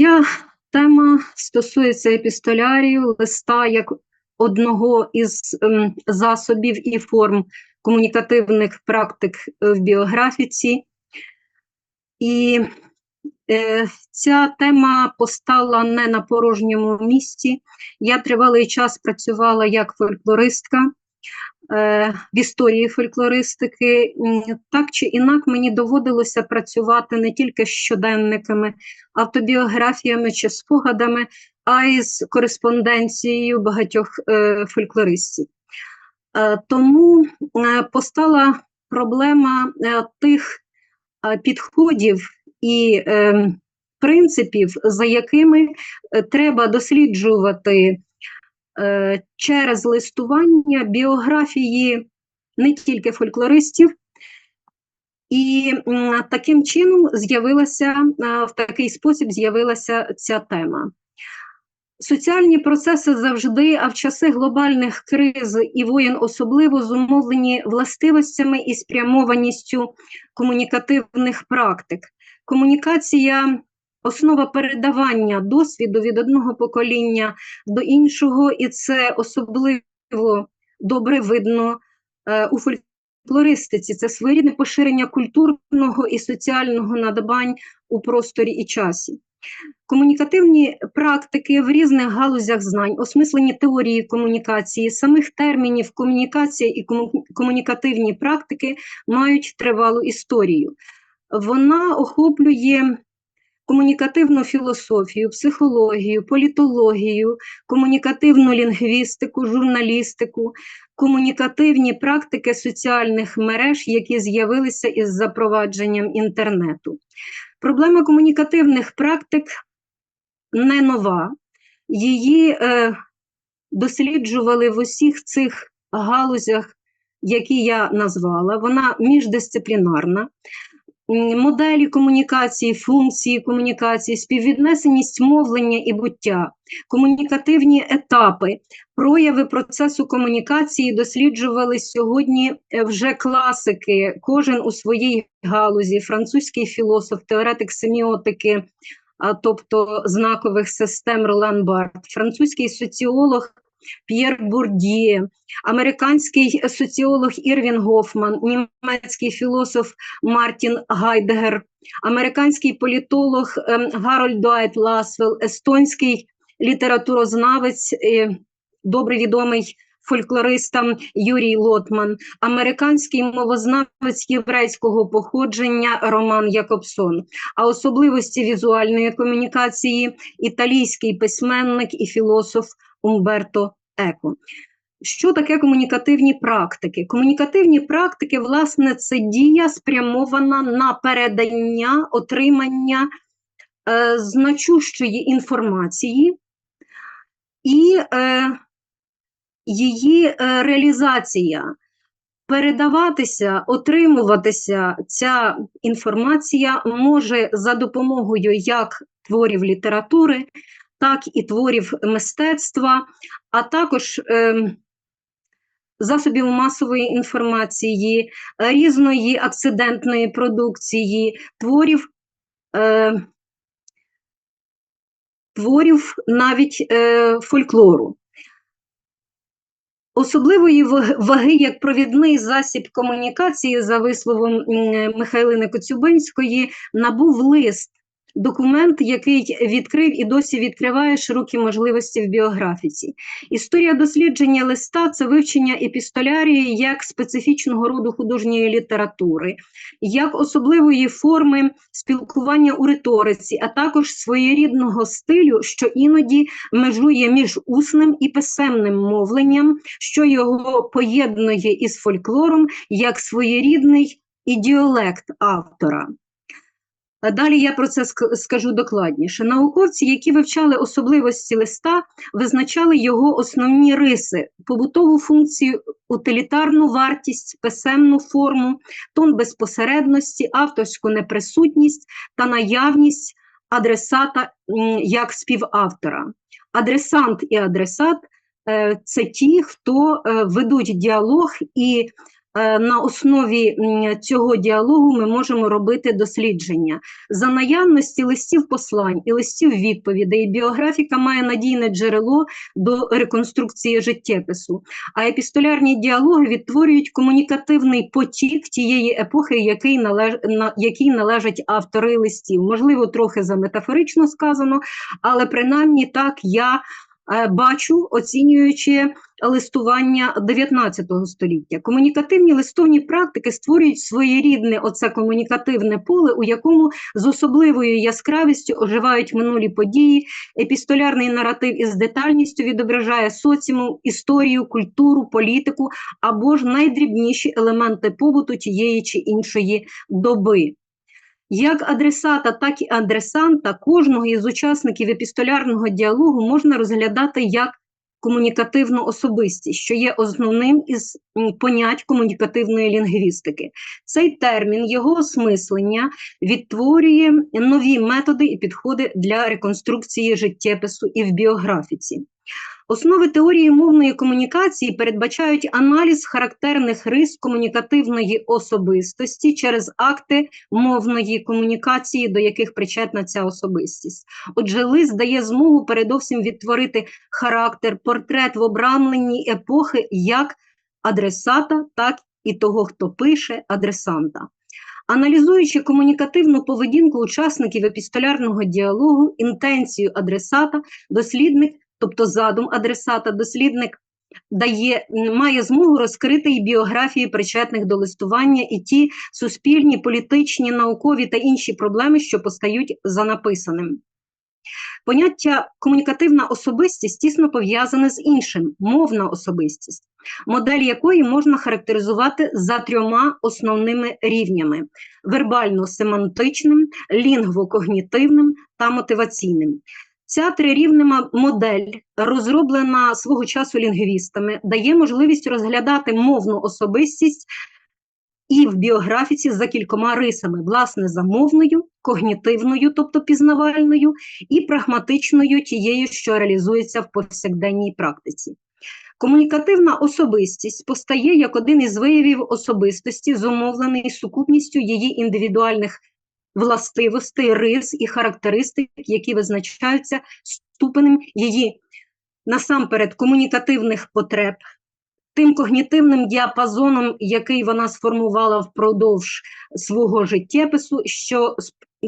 Моя тема стосується епістолярію, листа як одного із ем, засобів і форм комунікативних практик в біографіці. І е, ця тема постала не на порожньому місці. Я тривалий час працювала як фольклористка. Е, в історії фольклористики, так чи інак мені доводилося працювати не тільки з щоденниками, автобіографіями чи спогадами, а й з кореспонденцією багатьох е, фольклористів. Е, тому постала проблема тих підходів і принципів, за якими треба досліджувати через листування біографії не тільки фольклористів, і таким чином з'явилася е, в такий спосіб з'явилася ця тема. Соціальні процеси завжди, а в часи глобальних криз і воєн особливо зумовлені властивостями і спрямованістю комунікативних практик. Комунікація основа передавання досвіду від одного покоління до іншого, і це особливо добре видно е, у фольклористиці. Це своєрідне поширення культурного і соціального надбань у просторі і часі. Комунікативні практики в різних галузях знань, осмислені теорії комунікації, самих термінів комунікація і комунікативні практики мають тривалу історію. Вона охоплює комунікативну філософію, психологію, політологію, комунікативну лінгвістику, журналістику, комунікативні практики соціальних мереж, які з'явилися із запровадженням інтернету. Проблема комунікативних практик не нова, її е, досліджували в усіх цих галузях, які я назвала. Вона міждисциплінарна моделі комунікації, функції комунікації, співвіднесеність мовлення і буття, комунікативні етапи, прояви процесу комунікації досліджували сьогодні е, вже класики, кожен у своїй галузі, французький філософ, теоретик семіотики, тобто знакових систем Ролан Барт, французький соціолог. П'єр Бурдіє, американський соціолог Ірвін Гофман, німецький філософ Мартін Гайдегер, американський політолог ем, Гарольд Дуайт Ласвел, естонський літературознавець, е, добре відомий фольклористам Юрій Лотман, американський мовознавець єврейського походження Роман Якобсон, а особливості візуальної комунікації італійський письменник і філософ Умберто Еко. Що таке комунікативні практики? Комунікативні практики, власне, це дія спрямована на передання, отримання е, значущої інформації і е, її е, реалізація. Передаватися, отримуватися ця інформація може за допомогою як творів літератури, так і творів мистецтва, а також е, засобів масової інформації, різної акцидентної продукції, творів. Е, Творів навіть е, фольклору. Особливої ваги як провідний засіб комунікації, за висловом Михайлини Коцюбинської, набув лист документ, який відкрив і досі відкриває широкі можливості в біографіці. Історія дослідження листа це вивчення епістолярії як специфічного роду художньої літератури, як особливої форми спілкування у риториці, а також своєрідного стилю, що іноді межує між усним і писемним мовленням, що його поєднує із фольклором як своєрідний ідіолект автора. Далі я про це скажу докладніше. Науковці, які вивчали особливості листа, визначали його основні риси, побутову функцію, утилітарну вартість, писемну форму, тон безпосередності, авторську неприсутність та наявність адресата як співавтора. Адресант і адресат е, це ті, хто е, ведуть діалог і на основі цього діалогу ми можемо робити дослідження. За наявності листів послань і листів відповідей, біографіка має надійне джерело до реконструкції життєпису, а епістолярні діалоги відтворюють комунікативний потік тієї епохи, який належ... на... якій належать автори листів. Можливо, трохи заметафорично сказано, але принаймні так я е, бачу, оцінюючи листування 19 століття. Комунікативні листовні практики створюють своєрідне оце комунікативне поле, у якому з особливою яскравістю оживають минулі події. Епістолярний наратив із детальністю відображає соціум, історію, культуру, політику або ж найдрібніші елементи побуту тієї чи іншої доби. Як адресата, так і адресанта кожного із учасників епістолярного діалогу можна розглядати як комунікативну особистість, що є основним із понять комунікативної лінгвістики. Цей термін, його осмислення відтворює нові методи і підходи для реконструкції життєпису і в біографіці. Основи теорії мовної комунікації передбачають аналіз характерних рис комунікативної особистості через акти мовної комунікації, до яких причетна ця особистість. Отже, лист дає змогу передовсім відтворити характер, портрет в обрамленні епохи як адресата, так і того, хто пише адресанта. Аналізуючи комунікативну поведінку учасників епістолярного діалогу, інтенцію адресата, дослідник, тобто задум адресата, дослідник дає, має змогу розкрити і біографії причетних до листування, і ті суспільні, політичні, наукові та інші проблеми, що постають за написаним. Поняття комунікативна особистість тісно пов'язане з іншим мовна особистість, модель якої можна характеризувати за трьома основними рівнями: вербально-семантичним, лінгвокогнітивним та мотиваційним. Ця трирівнева модель, розроблена свого часу лінгвістами, дає можливість розглядати мовну особистість і в біографіці за кількома рисами: власне, за мовною, когнітивною, тобто пізнавальною, і прагматичною, тією, що реалізується в повсякденній практиці. Комунікативна особистість постає як один із виявів особистості, зумовлений сукупністю її індивідуальних властивостей, рис і характеристик, які визначаються ступенем її насамперед комунікативних потреб, тим когнітивним діапазоном, який вона сформувала впродовж свого життєпису, що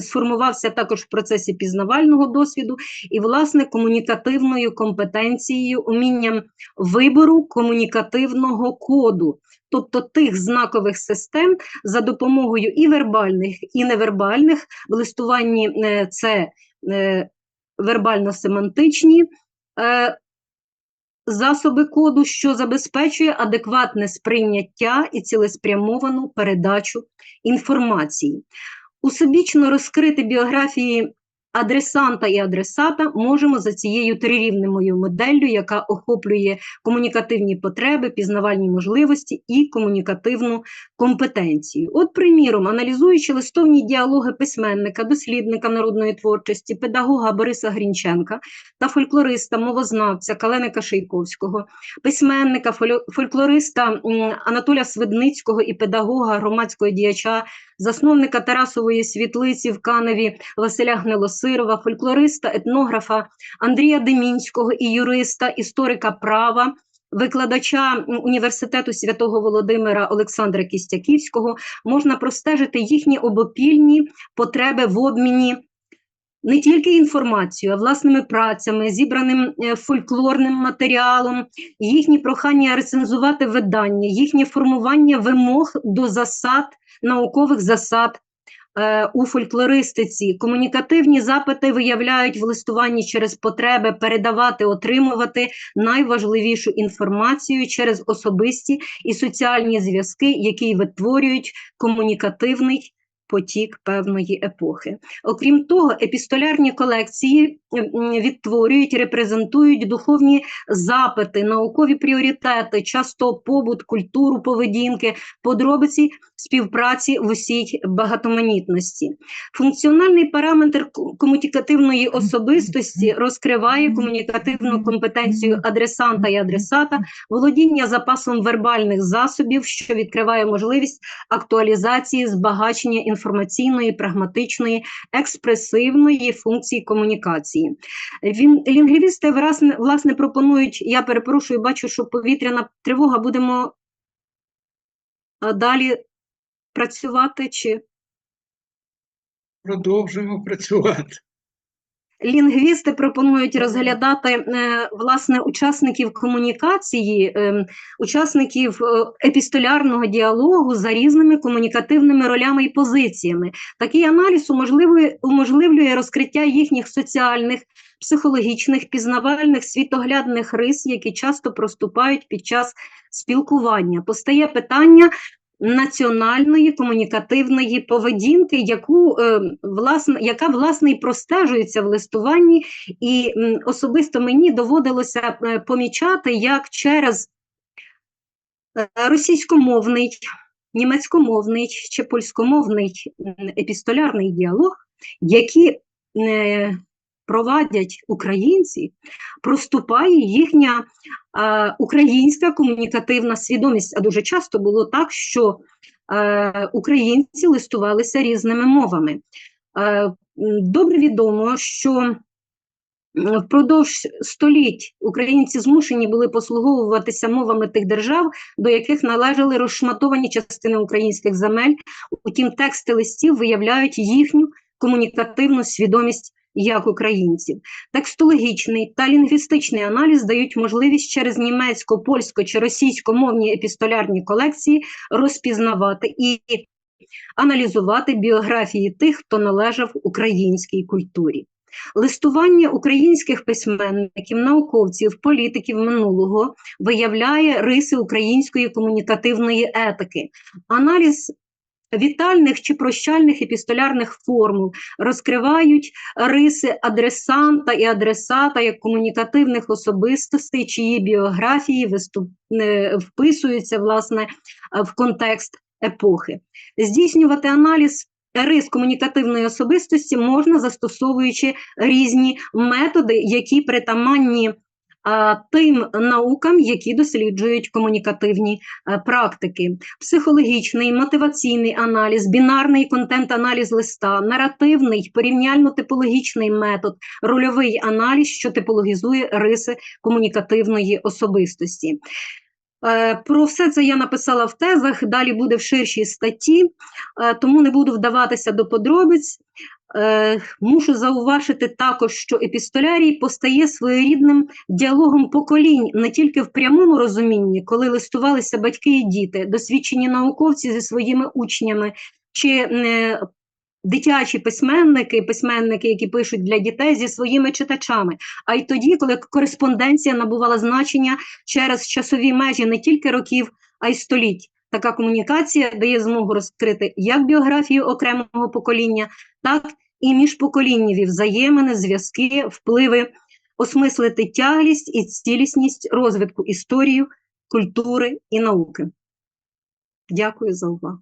сформувався також в процесі пізнавального досвіду, і, власне, комунікативною компетенцією, умінням вибору комунікативного коду, тобто тих знакових систем, за допомогою і вербальних, і невербальних, в листуванні е, це е, вербально-семантичні е, засоби коду, що забезпечує адекватне сприйняття і цілеспрямовану передачу інформації. Усебічно розкрити біографії адресанта і адресата можемо за цією трирівневою моделлю, яка охоплює комунікативні потреби, пізнавальні можливості і комунікативну компетенцію. От, приміром, аналізуючи листовні діалоги письменника, дослідника народної творчості, педагога Бориса Грінченка та фольклориста, мовознавця Каленика Шийковського, письменника, фольклориста м, Анатоля Свидницького і педагога громадського діяча, засновника Тарасової світлиці в Каневі Василя Гнилосирова, фольклориста, етнографа Андрія Демінського і юриста, історика права, викладача університету святого Володимира Олександра Кістяківського, можна простежити їхні обопільні потреби в обміні не тільки інформацією, а власними працями, зібраним е, фольклорним матеріалом, їхні прохання рецензувати видання, їхнє формування вимог до засад, наукових засад е, у фольклористиці. Комунікативні запити виявляють в листуванні через потреби передавати, отримувати найважливішу інформацію через особисті і соціальні зв'язки, які витворюють комунікативний потік певної епохи. Окрім того, епістолярні колекції відтворюють, репрезентують духовні запити, наукові пріоритети, часто побут, культуру, поведінки, подробиці співпраці в усій багатоманітності. Функціональний параметр комунікативної особистості розкриває комунікативну компетенцію адресанта і адресата, володіння запасом вербальних засобів, що відкриває можливість актуалізації, збагачення інформаційної, прагматичної, експресивної функції комунікації. Він лінгвісти власне, власне пропонують. Я перепрошую, бачу, що повітряна тривога. Будемо далі працювати чи Продовжуємо працювати. Лінгвісти пропонують розглядати е, власне учасників комунікації, е, учасників е, епістолярного діалогу за різними комунікативними ролями і позиціями. Такий аналіз уможливлює розкриття їхніх соціальних, психологічних, пізнавальних, світоглядних рис, які часто проступають під час спілкування. Постає питання. Національної комунікативної поведінки, яку е, власне, яка власне і простежується в листуванні, і особисто мені доводилося е, помічати, як через е, російськомовний, німецькомовний чи польськомовний епістолярний діалог, які провадять українці, проступає їхня е, українська комунікативна свідомість. А дуже часто було так, що е, українці листувалися різними мовами. Е, добре відомо, що впродовж століть українці змушені були послуговуватися мовами тих держав, до яких належали розшматовані частини українських земель. Утім, тексти листів виявляють їхню комунікативну свідомість як українців. Текстологічний та лінгвістичний аналіз дають можливість через німецько, польсько чи російськомовні епістолярні колекції розпізнавати і аналізувати біографії тих, хто належав українській культурі. Листування українських письменників, науковців, політиків минулого виявляє риси української комунікативної етики. Аналіз вітальних чи прощальних епістолярних формул розкривають риси адресанта і адресата як комунікативних особистостей, чиї біографії виступ... е, вписуються власне в контекст епохи. Здійснювати аналіз рис комунікативної особистості можна застосовуючи різні методи, які притаманні тим наукам, які досліджують комунікативні практики. Психологічний, мотиваційний аналіз, бінарний контент-аналіз листа, наративний, порівняльно-типологічний метод, рольовий аналіз, що типологізує риси комунікативної особистості. Е, Про все це я написала в тезах, далі буде в ширшій статті, е, тому не буду вдаватися до подробиць. Е, Мушу зауважити також, що епістолярій постає своєрідним діалогом поколінь не тільки в прямому розумінні, коли листувалися батьки і діти, досвідчені науковці зі своїми учнями, чи дитячі письменники, письменники, які пишуть для дітей зі своїми читачами, а й тоді, коли кореспонденція набувала значення через часові межі не тільки років, а й століть. Така комунікація дає змогу розкрити як біографію окремого покоління, так і міжпоколіннєві взаємини, зв'язки, впливи, осмислити тяглість і цілісність розвитку історії, культури і науки. Дякую за увагу.